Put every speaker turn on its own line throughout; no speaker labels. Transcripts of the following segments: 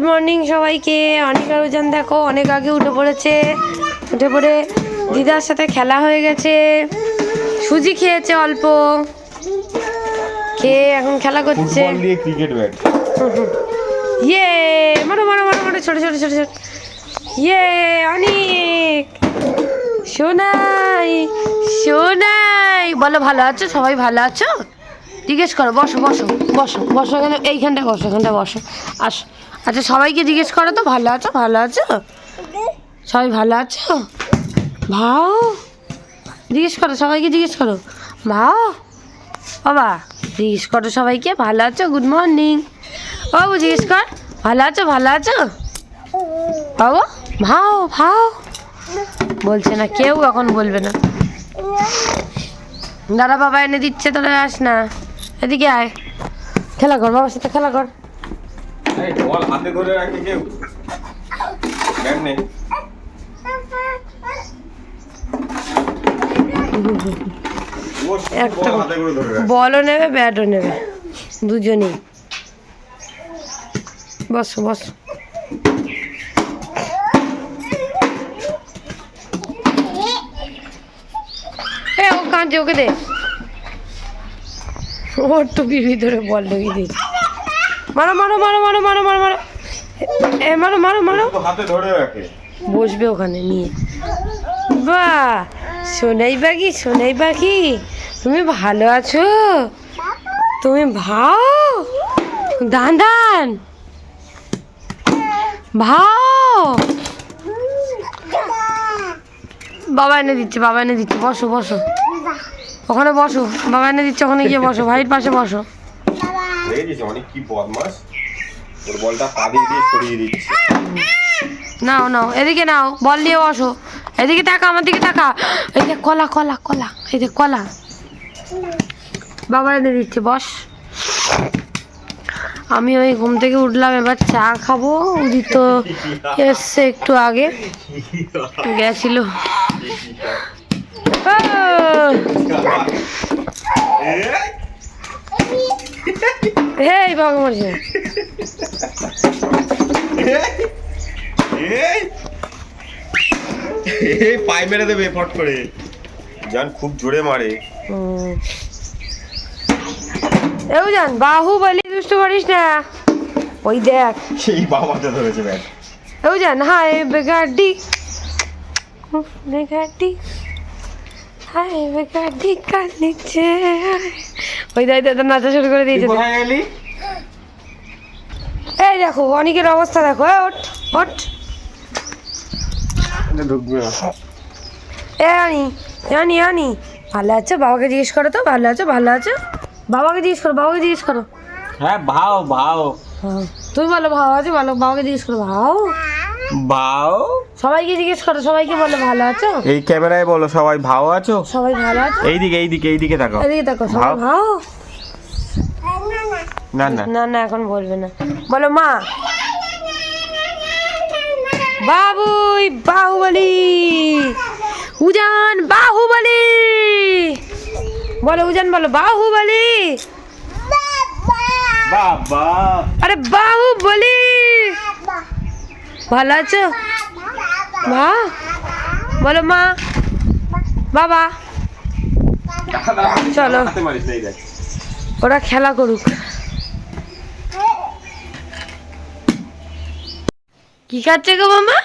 Good morning সবাইকে। অনেক আরোজন দেখো অনেক আগে উঠে পড়েছে। উঠে পড়ে দিদার সাথে খেলা হয়ে গেছে। সুজি খেয়েছে অল্প। খেয়ে এখন খেলা করছে।
ক্রিকেট ব্যাট
ইয়ে মারো মারো মারো মারো ছোট ছোট ছোট ছোট। ইয়ে অনেক। সোনাই সোনাই। বলো ভালো আছো? সবাই ভালো আছো? জিজ্ঞেস করো বসো বসো বসো বসো এখানে এইখানটা বসো এখানটা বসো। আসো। আচ্ছা সবাইকে জিজ্ঞেস করো তো, ভালো আছো? ভালো আছো? সবাই ভালো আছো? ভাও? জিজ্ঞেস করো, সবাইকে জিজ্ঞেস করো। ভাও? বাবা জিজ্ঞেস করো সবাইকে, ভালো আছো? গুড মর্নিং বাবু জিজ্ঞেস কর। ভালো আছো? ভালো আছো? বাবু ভাও ভাও। বলছে না, কেউ এখন বলবে না। দাদা বাবা এনে দিচ্ছে, তোরা আস না এদিকে আয়। খেলা কর, বাবার সাথে খেলা কর।
বল হাতে ধরে রাখে কেউ? নেই
একটা বলও নেবে ব্যাটও নেবে। দুজনেই। বসো বসো। এ ও কাঁদছে ওকে দে। ওর টুপির ভিতরে বল ঢুকিয়ে দিয়েছে। মারো মারো মারো মারো মারো মারো মারো। এ মারো মারো মারো।
হাতে ধরে রাখে।
বসবে ওখানে নিয়ে। বাহ! সোনাই পাখি সোনাই পাখি তুমি ভালো আছো? তুমি ভাও? দান দান। ভাও। বাবা এনে দিচ্ছে বাবা এনে দিচ্ছে। বসো বসো। ওখানে বসো বাবা এনে দিচ্ছে ওখানে গিয়ে বসো ভাইয়ের পাশে বসো।
দেখেছিস অনেক কি বদমাস ওর বলটা পা দিয়ে দিয়ে সরিয়ে দিচ্ছে।
নাও নাও এদিকে নাও বল নিয়ে বসো। এদিকে তাকা আমার দিকে তাকা। এই যে কলা কলা কলা এই যে কলা। বাবা এনে দিচ্ছে বস। আমি ওই ঘুম থেকে উঠলাম এবার চা খাব। উদিত এসছে একটু আগে। গেছিল। হেই ভগবান
এই এই পাই মেরে দেবে ফট করে। জান খুব জোরে মারে।
এও জান বাহু বলি দুষ্টু করিস না। ওই দেখ।
সেই বাবাতে ধরেছে ব্যাট
এও জান হায় বেগাডি উফ, বেগাডি হায় বেগাডি কাল নিচে। ওই দাদা নাচা শুরু করে দিয়েছে। এই দেখো অনেকের অবস্থা দেখো এ আনি ভালো আছো? বাবাকে জিজ্ঞেস করো তো ভালো আছো? ভালো আছো? বাবাকে জিজ্ঞেস করো বাবাকে জিজ্ঞেস করো।
হ্যাঁ ভাও ভাও।
হ্যাঁ তুমি বলো ভাও আছো? ভালো বাবাকে জিজ্ঞেস করো ভাও।
ভাও?
সবাইকে জিজ্ঞেস করো সবাইকে বলো ভালো আছো?
এই ক্যামেরায় বলো সবাই ভাও আছো?
সবাই ভালো আছো?
এইদিকে এইদিকে এইদিকে তাকাও
এদিকে দেখো সবাই
ভাও।
ভাও?
না না।
না না এখন বলবে না। বলো মা। বাবুই বাহুবলি। উজান বাহুবলি। বলো উজান বলো বাহুবলি।
বাবা।
আরে বাহুবলি। ভালো আছো? মা? বলো মা। বাবা। চলো। ওরা খেলা করুক। কি খাচ্ছে গো মামা?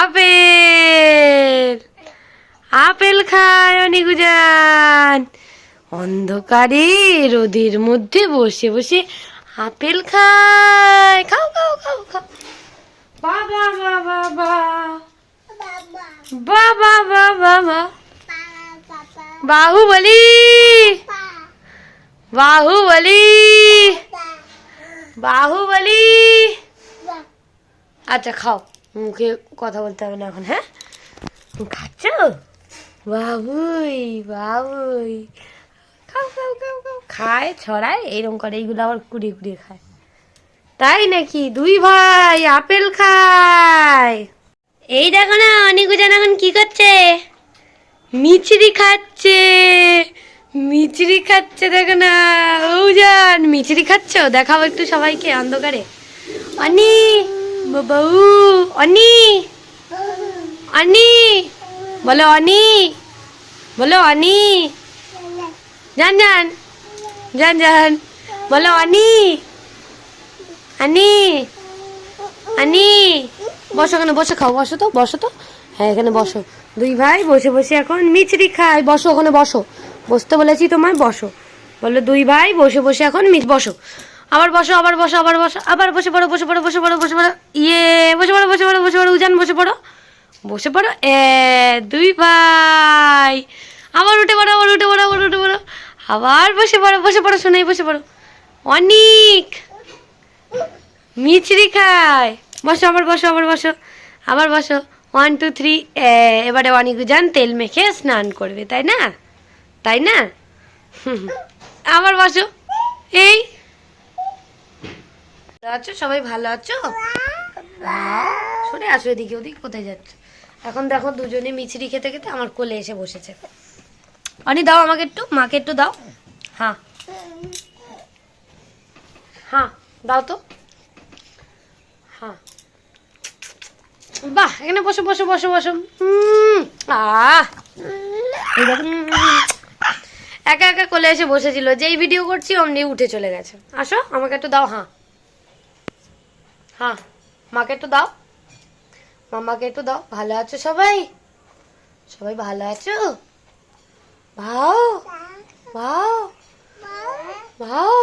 আপেল। আপেল খায় অনিকুজান অন্ধকারে রোদের মধ্যে বসে বসে আপেল খায়। খাও খাও খাও খাও। বাবা বাবা বাবা বাবা বাবা বাবা বাহুবলি বাহুবলি বাহুবলি আচ্ছা খাও। মুখে কথা বলতে হবে না এখন হ্যাঁ? খাচ্ছ? বাবুই বাবুই। খাও খাও খাও খাও। খায় ছড়ায় এরকম করে এইগুলো আবার কুড়িয়ে কুড়িয়ে খায়। তাই নাকি? দুই ভাই আপেল খায়। এই দেখো না অনিকুজান এখন কি করছে? মিচড়ি খাচ্ছে। মিচড়ি খাচ্ছে দেখো না। ও জান মিচড়ি খাচ্ছ? দেখাও একটু সবাইকে অন্ধকারে। অনি বউ, অনি অনি, বলো অনি বলো অনি। জান জান জান জান, বলো অনি। আনি আনি বসো এখানে, বসে খাও, বসো তো বসো তো। হ্যাঁ এখানে বসো। দুই ভাই বসে বসে এখন মিচড়ি খায়। বসো ওখানে, বসো। বসতে বলেছি তোমায়, বসো। বলল, দুই ভাই বসে বসে এখন মিচ বসো। আবার বসো আবার বসো আবার বসো, আবার বসে পড়ো বসে পড়ো বসে পড়ো বসে পড়ো। ইয়ে বসে পড়ো বসে পড়ো বসে পড়ো, উজান, বসে পড়ো। বসে পড়ো, এ, দুই ভাই। আবার উঠে পড়ো, আবার উঠে পড়ো, আবার উঠে পড়ো। আবার বসে পড়ো বসে পড়ো, শোনাই বসে পড়ো। অনেক! মিচড়ি খায় বসো, আবার বসো আবার বসো। আবার বসো। ওয়ান টু থ্রি এবারে অনিকুজান তেল মেখে স্নান করবে, তাই না? তাই না? আবার বসো। এই। আছো? সবাই ভালো আছো? সরে আসো এদিকে, ওদিকে কোথায় যাচ্ছ? এখন দেখো দুজনে মিচড়ি খেতে খেতে আমার কোলে এসে বসেছে। অনি, দাও আমাকে একটু, মাকে একটু দাও। হ্যাঁ। হ্যাঁ। দাও তো। হ্যাঁ। বাহ, এখানে বসো বসো বসো বসো। আহ। একা একা কোলে এসে বসেছিল। যেই ভিডিও করছি, অমনি উঠে চলে গেছে। আসো, আমাকে একটু দাও হ্যাঁ। হ্যাঁ মাকে একটু দাও। মামাকে একটু দাও। ভালো আছো সবাই? সবাই ভালো আছো? ভাও? ভাও? ভাও?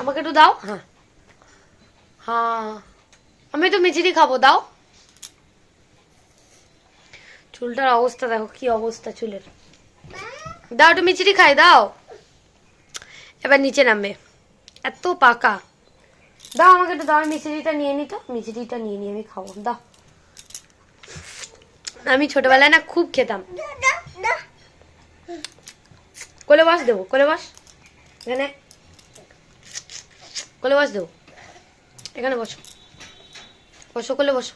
আমাকে একটু দাও। হ্যাঁ। হ্যাঁ। আমি তো মিচিরি খাব দাও। চুলটার অবস্থা দেখো কি অবস্থা চুলের। দাও একটু মিচিরি খাই দাও। এবার নিচে নামবে। এত পাকা। দাও আমাকে একটু দাও আমি মিচিরিটা নিয়ে নি তো। মিচিরিটা নিয়ে নিয়ে আমি খাব দাও। আমি ছোটবেলায় না খুব খেতাম। কোলে বাস দেবো কোলে বাস। এখানে কোলে বস দেবো। এখানে বসো। বসো কোলে বসো।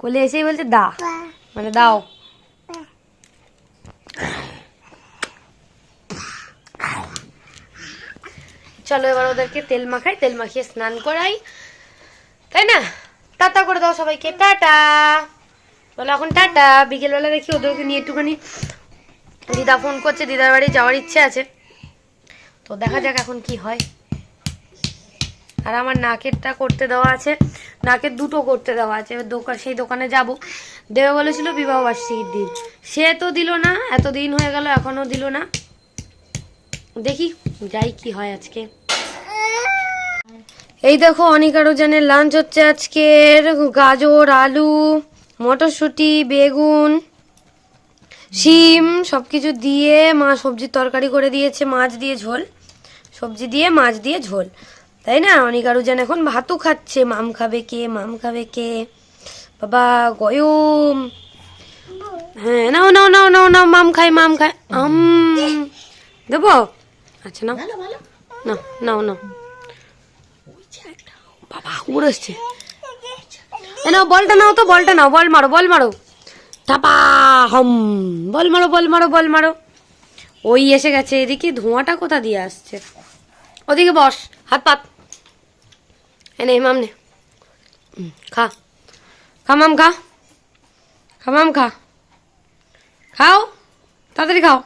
কোলে এসেই বলছে দা। মানে দাও। চলো এবার ওদেরকে তেল মাখাই তেল মাখিয়ে স্নান করাই। তাই না? টাটা করে দাও সবাইকে। টাটা। বলো এখন টাটা। বিকেলবেলা দেখি ওদেরকে নিয়ে একটুখানি দিদা ফোন করছে। দিদার বাড়ি যাওয়ার ইচ্ছে আছে। তো দেখা যাক এখন কি হয়। আর আমার নাকেরটা করতে দেওয়া আছে। নাকের দুটো করতে দেওয়া আছে। দোকান সেই দোকানে যাব। দেবে বলেছিল বিবাহ বার্ষিকীর দিন। সে তো দিল না এত দিন হয়ে গেল, এখনও দিল না। দেখি, যাই কি হয় আজকে। এই দেখো অনিকারো জানের লাঞ্চ হচ্ছে আজকের। গাজর, আলু, মটরশুঁটি, বেগুন, শিম সব কিছু দিয়ে মা সবজির তরকারি করে দিয়েছে, মাছ দিয়ে ঝোল। সবজি দিয়ে মাছ দিয়ে ঝোল। তাই না? অনেক আরও যেন এখন ভাতও খাচ্ছে। মাম খাবে কে? মাম খাবে কে? বাবা গয়ম। হ্যাঁ নাও নাও নাও নাও নাও মাম খাই মাম খাই আম। দেবো? আচ্ছা নাও। নাও নাও নাও। বাবা উড়ে এসছে এ নাও বলটা নাও তো বলটা নাও বল মারো বল মারো। টাপা হম। বল মারো বল মারো বল মারো। ওই এসে গেছে এদিকে ধোঁয়াটা কোথা দিয়ে আসছে? ওদিকে বস হাত পাত এনে মাম নে। খা। খা মাম খা। খা মাম খা। খাও। তাড়াতাড়ি খাও।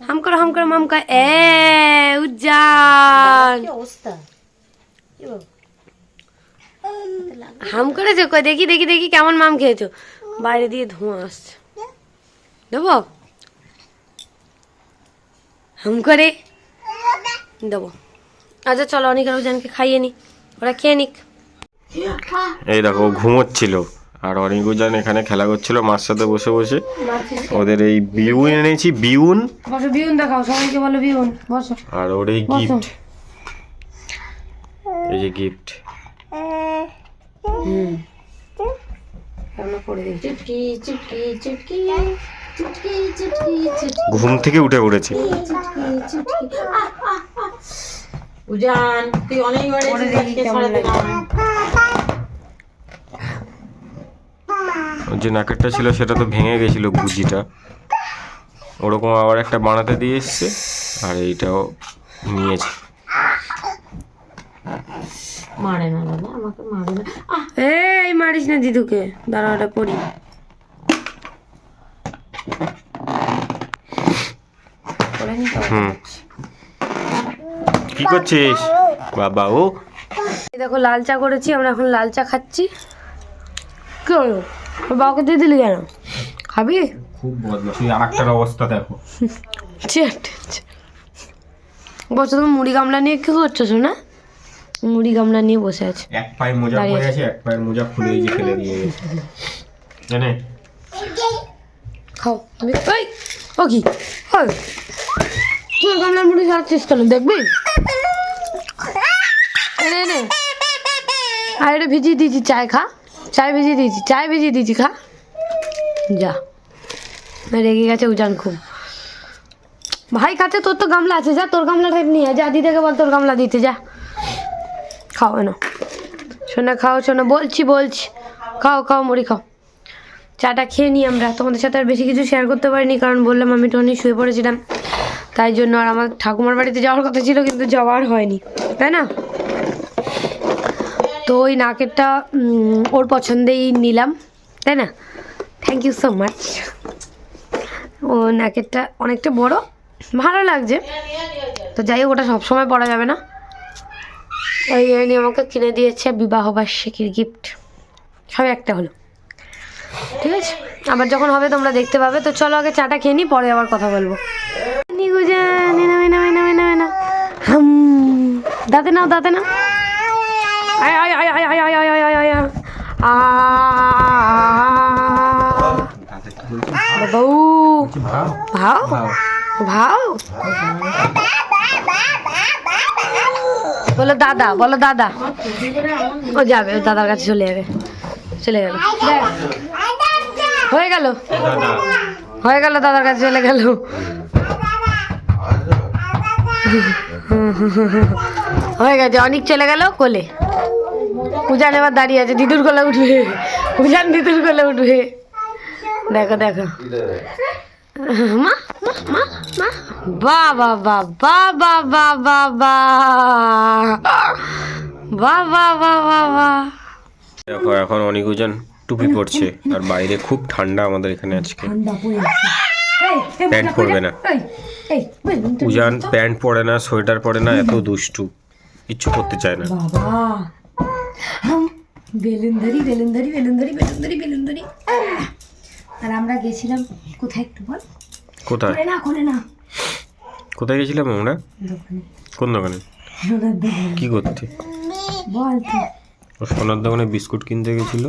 হাম করো হাম করো মাম খা। এ উজ্জান হাম করেছ? কই দেখি দেখি দেখি কেমন মাম খেয়েছো। বাইরে দিয়ে ধোঁয়া আসছে। দেবো? হাম করে দেবো আচ্ছা চলো অনেক আরও জানকে খাইয়ে নি ওরা খেয়ে নিক
এই দেখো ঘুমোচ্ছিল। আর অনিকুজান এখানে খেলা করছিল মার সাথে বসে বসে। ওদের এই বিউন এনেছি বিউন।
বসো বিউন দেখাও সবাইকে বলো বিউন বসো।
আর ওর এই গিফট এই যে গিফট
হুম।
চুটকি চুটকি চুটকি
ঘুম থেকে উঠে পড়েছে।
উজান তুই
করে।
ওর যে নাকেরটা ছিল সেটা তো ভেঙে গেছিল গুজিটা। ওরকম আবার একটা বানাতে দিয়ে এসছে আর এইটাও নিয়েছে।
মারে না দাদা আমাকে মারে না।
এই মারিস না দিদুকে। দাঁড়া ওটা পড়ি পড়ে নি তো।
হুম। কি করছিস? বাবা ও।
এই দেখো লাল চা করেছি আমরা এখন লাল চা খাচ্ছি। কি হলো? বাবাকে দিয়ে দিলি কেন? খাবি?
খুব বদমাস তুই আর একটার অবস্থা দেখো।
বসে তুমি মুড়ি গামলা নিয়ে কি করছ শোনা? মুড়ি গামলা নিয়ে বসে আছে।
এক পায়ে মোজা
দাঁড়িয়ে
পরে আছে। এক পায়ের মোজা খুলে এই যে ফেলে দিয়ে গেছে। জানে?
খাও। আমি ওই ও কি? ওই। তুই গামলার মুড়ি খাচ্ছিস কেন দেখবি? এনে আর এটা ভিজিয়ে দিয়েছি, চায় খা। চায় ভিজিয়ে দিয়েছি, চায় ভিজিয়ে দিয়েছি, খা। যা। রেগে গেছে উজান খুব। ভাই, কাছে তোর তো গামলা আছে, যা, তোর গামলাটা নিয়ে আয়। যা, দিদিকে বল তোর গামলা দিতে, যা। খাও, এনো। শোনা খাও শোনা বলছি বলছি। খাও খাও, মুড়ি খাও। চাটা খেয়ে নিই আমরা। তোমাদের সাথে আর বেশি কিছু শেয়ার করতে পারিনি, কারণ বললাম আমি টনি শুয়ে পড়েছিলাম। তাই জন্য আর আমার ঠাকুমার বাড়িতে যাওয়ার কথা ছিল, কিন্তু যাওয়ার হয়নি, তাই না? তো ওই নাকেরটা ওর পছন্দেই নিলাম, তাই না? থ্যাংক ইউ সো মাচ ও নাকেরটা অনেকটা বড়, ভালো লাগছে। তো যাই হোক, ওটা সবসময় পরা যাবে না। ওই জন্যই আমাকে কিনে দিয়েছে বিবাহবার্ষিকীর গিফট সব একটা হলো। ঠিক আছে? আবার যখন হবে তোমরা দেখতে পাবে। তো চলো আগে চাটা খেয়ে নি, পরে আবার কথা বলব নিগুজান, এ নাও, এ নাও, এ নাও, এ নাও, এ নাও। হাম, দাঁতে নাও দাঁতে নাও। আয় আয় আয় আয় আয় আয় আয় আয় আয়। বাবু ভাও। ভাও। বলো দাদা বলো দাদা। ও যাবে দাদার কাছে চলে যাবে চলে গেল। হয়ে গেল। হয়ে গেল দাদার কাছে চলে গেল। হয়ে গেছে অনেক চলে গেল কোলে। উজান এবার দাঁড়িয়ে আছে দিদুর কোলে উঠবে। উজান দিদুর কোলে উঠবে। দেখো দেখো। মা বা বা বা বা বাবা বাবা
দেখো এখন অনেক উজান টুপি পরছে আর বাইরে খুব ঠান্ডা আমাদের এখানে আজকে। প্যান্ট পরবে না। উজান প্যান্ট পরে না সোয়েটার পরে না এত দুষ্টু। কিচ্ছু করতে চায় না।
বাবা। হাম বেলুন ধরি বেলুন ধরি বেলুন ধরি বেলুন ধরি বেলুন ধরি আহ! আর আমরা গেছিলাম কোথায় একটু বল?
কোথায়?
না করে না।
কোথায় গেছিলাম আমরা? কোন দোকানে? কি করতে?
বল
ও সোনার দোকানে বিস্কুট কিনতে গেছিল।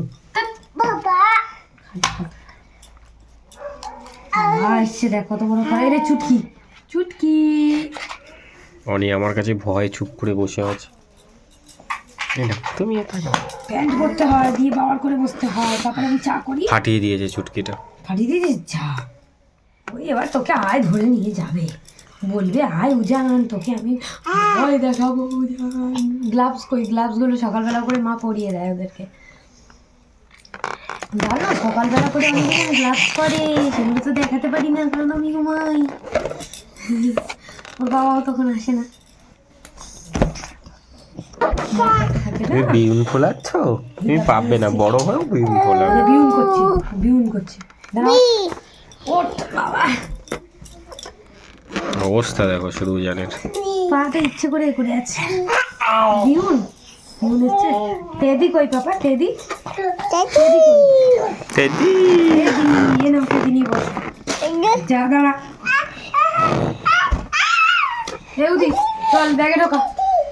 আসছে দেখ কত বড় করে রে চুটকি। চুটকি।
অনি আমার কাছে ভয়ে চুপ করে বসে আছে। তুমি এটা
প্যান্ট পরতে হয় দিয়ে বাবার করে বসতে হয় তারপরে আমি চা করি।
ফাটিয়ে দিয়েছে চুটকিটা।
ফাটিয়ে দিয়েছিস যা ওই এবার তোকে আয় ধরে নিয়ে যাবে। বলবে আয় উজান তোকে আমি ভয় দেখাবো উজান। গ্লাভস কই? গ্লাভসগুলো সকালবেলা করে মা পরিয়ে দেয় ওদেরকে। জানো সকালবেলা করে আমি গ্লাভস পরে সেগুলো তো দেখাতে পারি না কারণ আমি ঘুমাই। ওর বাবাও তখন আসে না।
তুমি বিউন ফোলাচ্ছ? তুমি পাবে না বড় হয়েও বিউন ফোলাবে।
বিউন করছি বিউন করছি।
অবস্থা দেখো শুধু উজানের
পাটা ইচ্ছে করে করে আছে। বিউন বিউন হচ্ছে টেদি কই পাপা? কই?
টেডি।
টেদি ইয়ে নাও টেদি নিয়ে বস। যা দাঁড়া। হে উদিত চল ব্যাগে ঢোকা।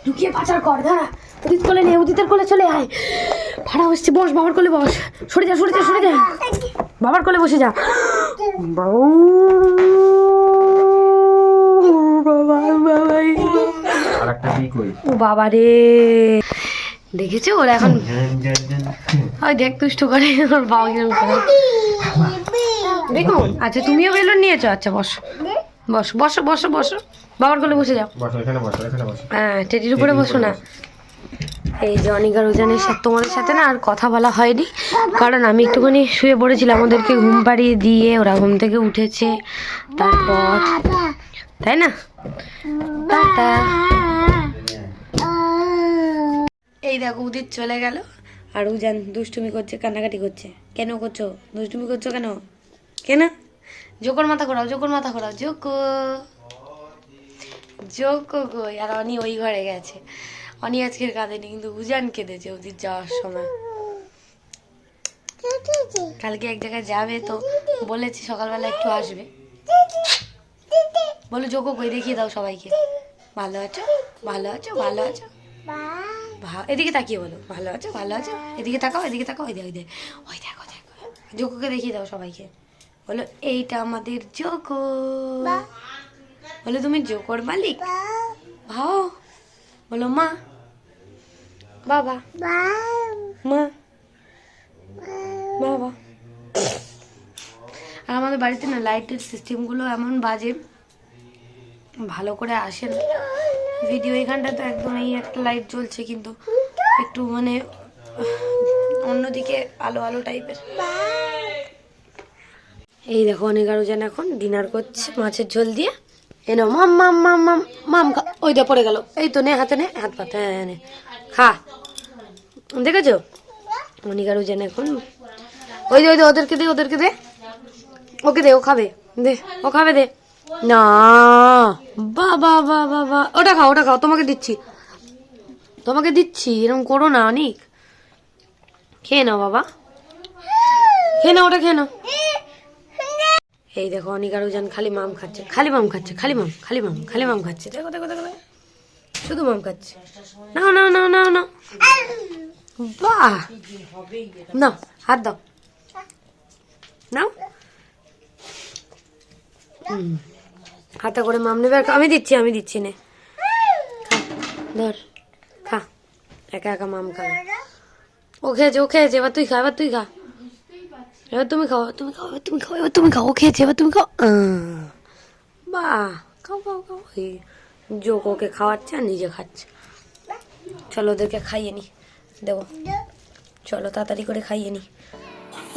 ঢুকিয়ে পাচার কর দাঁড়া। উদিত কোলে নে উদিতের কোলে চলে আয়। ভাড়া বসছে বস বাবার কোলে বস। সরে যা সরে যা সরে যা। বাবার কোলে বসে যা। বাবু বাবা ও বাবা রে। দেখেছ ওরা এখন ওই দেখ দুষ্ট করে ওর বাবা কিরম করে দেখুন আচ্ছা তুমিও বেলুন নিয়েছো? আচ্ছা বসো। বসো বসো বসো বসো। বাবার কোলে বসে যাও।
বসো এখানে বসো এখানে বসো।
হ্যাঁ টেডির উপরে বসো না। এই যে অনিকা রোজানের সাথে তোমাদের সাথে না আর কথা বলা হয়নি। কারণ আমি একটুখানি শুয়ে পড়েছিলাম ওদেরকে ঘুম পাড়িয়ে দিয়ে ওরা ঘুম থেকে উঠেছে। তারপর তাই না? টাটা। এই দেখো উদিত চলে গেল আর উজান দুষ্টুমি করছে কান্নাকাটি করছে। কেন করছ? দুষ্টুমি করছ কেন? কেন? জোকর মাথা ঘোরাও জোকর মাথা ঘোরাও জোকো জোকো কই? আর অনি ওই ঘরে গেছে। অনি আজকের কাঁদেনি কিন্তু উজান কেঁদেছে উদিত যাওয়ার সময়। কালকে এক জায়গায় যাবে তো বলেছি সকালবেলা একটু আসবে। বলো জোকো কই? দেখিয়ে দাও সবাইকে। ভালো আছো? ভালো আছো? ভালো আছো? এদিকে তাকিয়ে বলো। ভালো আছো? ভালো আছো? এদিকে তাকাও এদিকে তাকাও। ওই দেখ ওই দেখ ওই দেখো দেখো। জোকোকে দেখিয়ে দাও সবাইকে। বলো এইটা আমাদের জোকো বলো তুমি জোকর মালিক? ভাও। বলো মা। বাবা। মা। বাবা। আর আমাদের বাড়িতে না লাইটের সিস্টেমগুলো এমন বাজে ভালো করে আসে না। ভিডিও এখানটা তো একদম এই একটা লাইট জ্বলছে কিন্তু একটু মানে অন্যদিকে আলো আলো টাইপের। এই দেখো অনেক যেন এখন ডিনার করছে, মাছের ঝোল দিয়ে। এ নাও, মাম মাম মাম মাম মাম খা ওই দে, পড়ে গেল। এই তো নে, হাতে নে, হাত পাতে হ্যাঁ নে। খা। দেখেছ? অনেক আরও যেন এখন। ওই দে ওই দে, ওদেরকে দে ওদেরকে দে। ওকে দে, ও খাবে। দে, ও খাবে, দে। না, বা বা বা বা বা। ওটা খাও ওটা খাও, তোমাকে দিচ্ছি। তোমাকে দিচ্ছি, এরকম করো না, অনেক। খেয়ে নাও, বাবা। খেয়ে নাও, ওটা খেয়ে নাও। এই দেখো অনেক আরও যান খালি মাম খাচ্ছে, খালি মাম খাচ্ছে, খালি মাম খালি মাম খালি মাম খাচ্ছে। দেখো দেখো দেখো। শুধু মাম খাচ্ছে। না না না না না। বাহ! নাও হাত দাও। নাও। হাতে করে মাম নেবে আমি দিচ্ছি আমি দিচ্ছি, নে। ধর। খা। একা একা মাম খাবে। ও খেয়েছে ও খেয়েছে, এবার তুই খা, এবার তুই খা। এবার তুমি খাও তুমি খাও তুমি খাও, এবার তুমি খাও খেয়েছে, এবার তুমি খাও। বাহ খাও খাও খাও এই যোগ ওকে খাওয়াচ্ছে আর নিজে খাচ্ছে। চলো ওদেরকে খাইয়ে নি, দেবো। চলো তাড়াতাড়ি করে খাইয়ে নি।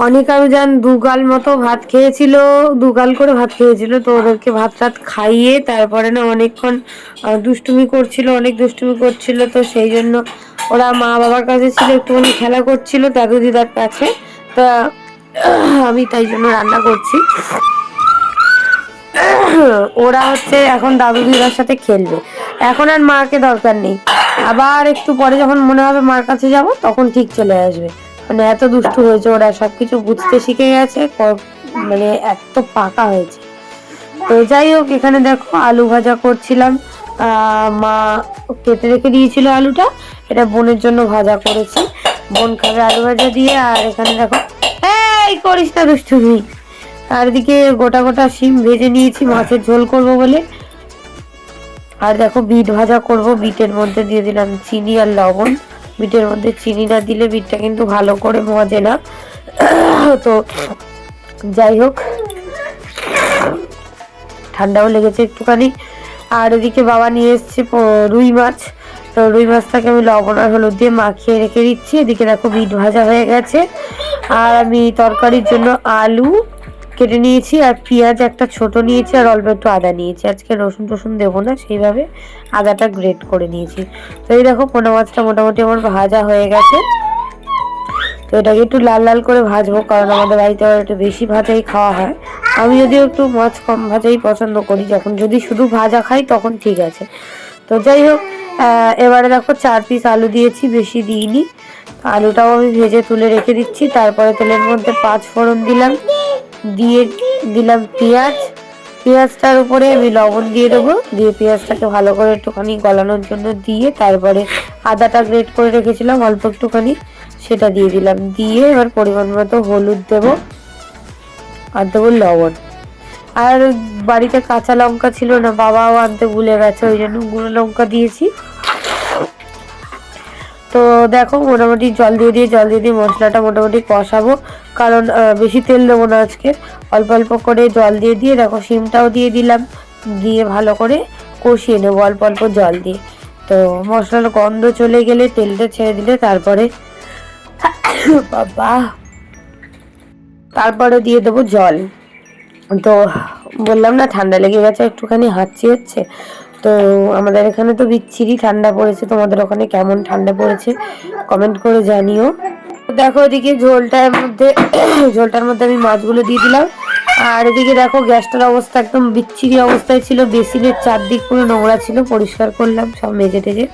অনেক আমি যান দুগাল মতো ভাত খেয়েছিল, দুগাল করে ভাত খেয়েছিল, তো ওদেরকে ভাত টাত খাইয়ে তারপরে না অনেকক্ষণ দুষ্টুমি করছিল, অনেক দুষ্টুমি করছিল, তো সেই জন্য ওরা মা বাবার কাছে ছিল, একটুখানি খেলা করছিল দাদু দিদার কাছে। তা আমি তাই জন্য রান্না করছি। ওরা হচ্ছে এখন দাদু দিদার সাথে খেলবে। এখন আর মাকে দরকার নেই। আবার একটু পরে যখন মনে হবে মার কাছে যাব, তখন ঠিক চলে আসবে। মানে এত দুষ্টু হয়েছে ওরা, সবকিছু বুঝতে শিখে গেছে মানে এত পাকা হয়েছে। তো যাই হোক, এখানে দেখো আলু ভাজা করছিলাম। মা কেটে রেখে দিয়েছিল আলুটা। এটা বোনের জন্য ভাজা করেছি। বোন খাবে আলু ভাজা দিয়ে, আর এখানে দেখো এই করিস না দুষ্টুমি। আর এদিকে গোটা গোটা শিম ভেজে নিয়েছি, মাছের ঝোল করব বলে। আর দেখো বিট ভাজা করব, বিটের মধ্যে দিয়ে দিলাম চিনি আর লবণ। বিটের মধ্যে চিনি না দিলে বিটটা কিন্তু ভালো করে মজে না। তো যাই হোক, ঠান্ডাও লেগেছে একটুখানি। আর এদিকে বাবা নিয়ে এসছে রুই মাছ। তো রুই মাছটাকে আমি লবণ আর হলুদ দিয়ে মাখিয়ে রেখে দিচ্ছি। এদিকে দেখো বিট ভাজা হয়ে গেছে। আর আমি তরকারির জন্য আলু কেটে নিয়েছি আর পেঁয়াজ একটা ছোট নিয়েছি আর অল্প একটু আদা নিয়েছি। আজকে রসুন টসুন দেবো না, সেইভাবে আদাটা গ্রেট করে নিয়েছি। তো এই দেখো পোনা মাছটা মোটামুটি আমার ভাজা হয়ে গেছে। তো এটাকে একটু লাল লাল করে ভাজবো, কারণ আমাদের বাড়িতে আবার একটু বেশি ভাজাই খাওয়া হয়। আমি যদিও একটু মাছ কম ভাজাই পছন্দ করি, যখন যদি শুধু ভাজা খাই তখন ঠিক আছে। তো যাই হোক এবারে দেখো চার পিস আলু দিয়েছি, বেশি দিইনি। আলুটাও আমি ভেজে তুলে রেখে দিচ্ছি, তারপরে তেলের মধ্যে পাঁচ ফোড়ন দিলাম, দিয়ে দিলাম পেঁয়াজ। পেঁয়াজটার উপরে আমি লবণ দিয়ে দেবো, দিয়ে পেঁয়াজটাকে ভালো করে একটুখানি গলানোর জন্য দিয়ে তারপরে আদাটা গ্রেট করে রেখেছিলাম, অল্প একটুখানি, সেটা দিয়ে দিলাম। দিয়ে এবার পরিমাণ মতো হলুদ দেবো, আর দেবো লবণ। আর বাড়িতে কাঁচা লঙ্কা ছিল না, বাবাও আনতে ভুলে গেছে, ওই জন্য গুঁড়ো লঙ্কা দিয়েছি। তো দেখো, মোটামুটি জল দিয়ে দিয়ে, জল দিয়ে দিয়ে মশলাটা মোটামুটি কষাবো, কারণ বেশি তেল দেবো না আজকে। অল্প অল্প করে জল দিয়ে দিয়ে, দেখো, শিমটাও দিয়ে দিলাম, দিয়ে ভালো করে কষিয়ে নেব অল্প অল্প জল দিয়ে। তো মশলার গন্ধ চলে গেলে তেলটা ছেড়ে দিলে তারপরে, বাবা, তারপরে দিয়ে দেবো জল। তো বললাম না, ঠান্ডা লেগে গেছে, একটুখানি হাঁচি হচ্ছে। তো আমাদের এখানে তো বিচ্ছিরি ঠান্ডা পড়েছে, তোমাদের ওখানে কেমন ঠান্ডা পড়েছে কমেন্ট করে জানিও। দেখো এদিকে ঝোলটার মধ্যে ঝোলটার মধ্যে আমি মাছগুলো দিয়ে দিলাম। আর এদিকে দেখো গ্যাসটার অবস্থা একদম বিচ্ছিরি অবস্থায় ছিল, বেসিনের চারদিক পুরো নোংরা ছিল, পরিষ্কার করলাম, সব মেজে টেজে।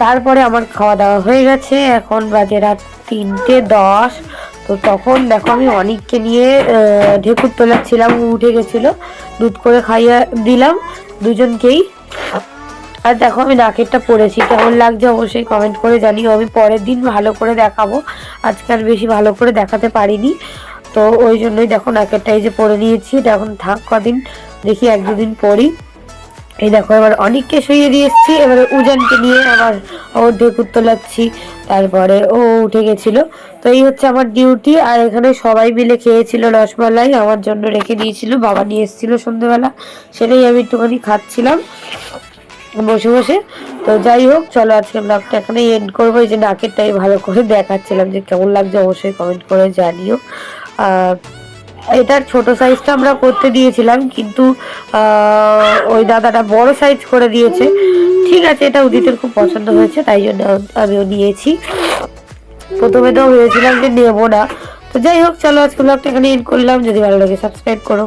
তারপরে আমার খাওয়া দাওয়া হয়ে গেছে, এখন বাজে রাত তিনটে দশ। তো তখন দেখো আমি অনেককে নিয়ে ঢেকুর তোলাচ্ছিলাম উঠে গেছিল, দুধ করে খাইয়ে দিলাম দুজনকেই। আর দেখো আমি নাকেরটা পরেছি, কেমন লাগছে অবশ্যই কমেন্ট করে জানিও। আমি পরের দিন ভালো করে দেখাবো, আজকে আর বেশি ভালো করে দেখাতে পারিনি। তো ওই জন্যই দেখো নাকেরটা এই যে পরে নিয়েছি, এটা এখন থাক কদিন, দেখি এক দুদিন পরই। এই দেখো, এবার অনেককে শুয়ে দিয়ে এসেছি। এবারে উজানকে নিয়ে আবার ওর ঢেকুর তোলাচ্ছি। তারপরে ও উঠে গেছিল। তো এই হচ্ছে আমার ডিউটি। আর এখানে সবাই মিলে খেয়েছিল রসমালাই। আমার জন্য রেখে দিয়েছিল। বাবা নিয়ে এসেছিল সন্ধ্যেবেলা সেটাই আমি একটুখানি খাচ্ছিলাম বসে বসে। তো যাই হোক, চলো আজকে ব্লগটা এখানে এন্ড করব। এই যে নাকেরটাই ভালো করে দেখাচ্ছিলাম যে কেমন লাগছে অবশ্যই কমেন্ট করে জানিও। আর এটার ছোট সাইজটা আমরা করতে দিয়েছিলাম, কিন্তু ওই দাদাটা বড় সাইজ করে দিয়েছে। ঠিক আছে, এটা উদিতের খুব পছন্দ হয়েছে, তাই জন্য আমিও নিয়েছি। প্রথমে তো ভেবেছিলাম যে নেব না। তো যাই হোক, চলো আজকে ব্লগটা এখানে এন্ড করলাম। যদি ভালো লাগে সাবস্ক্রাইব করো।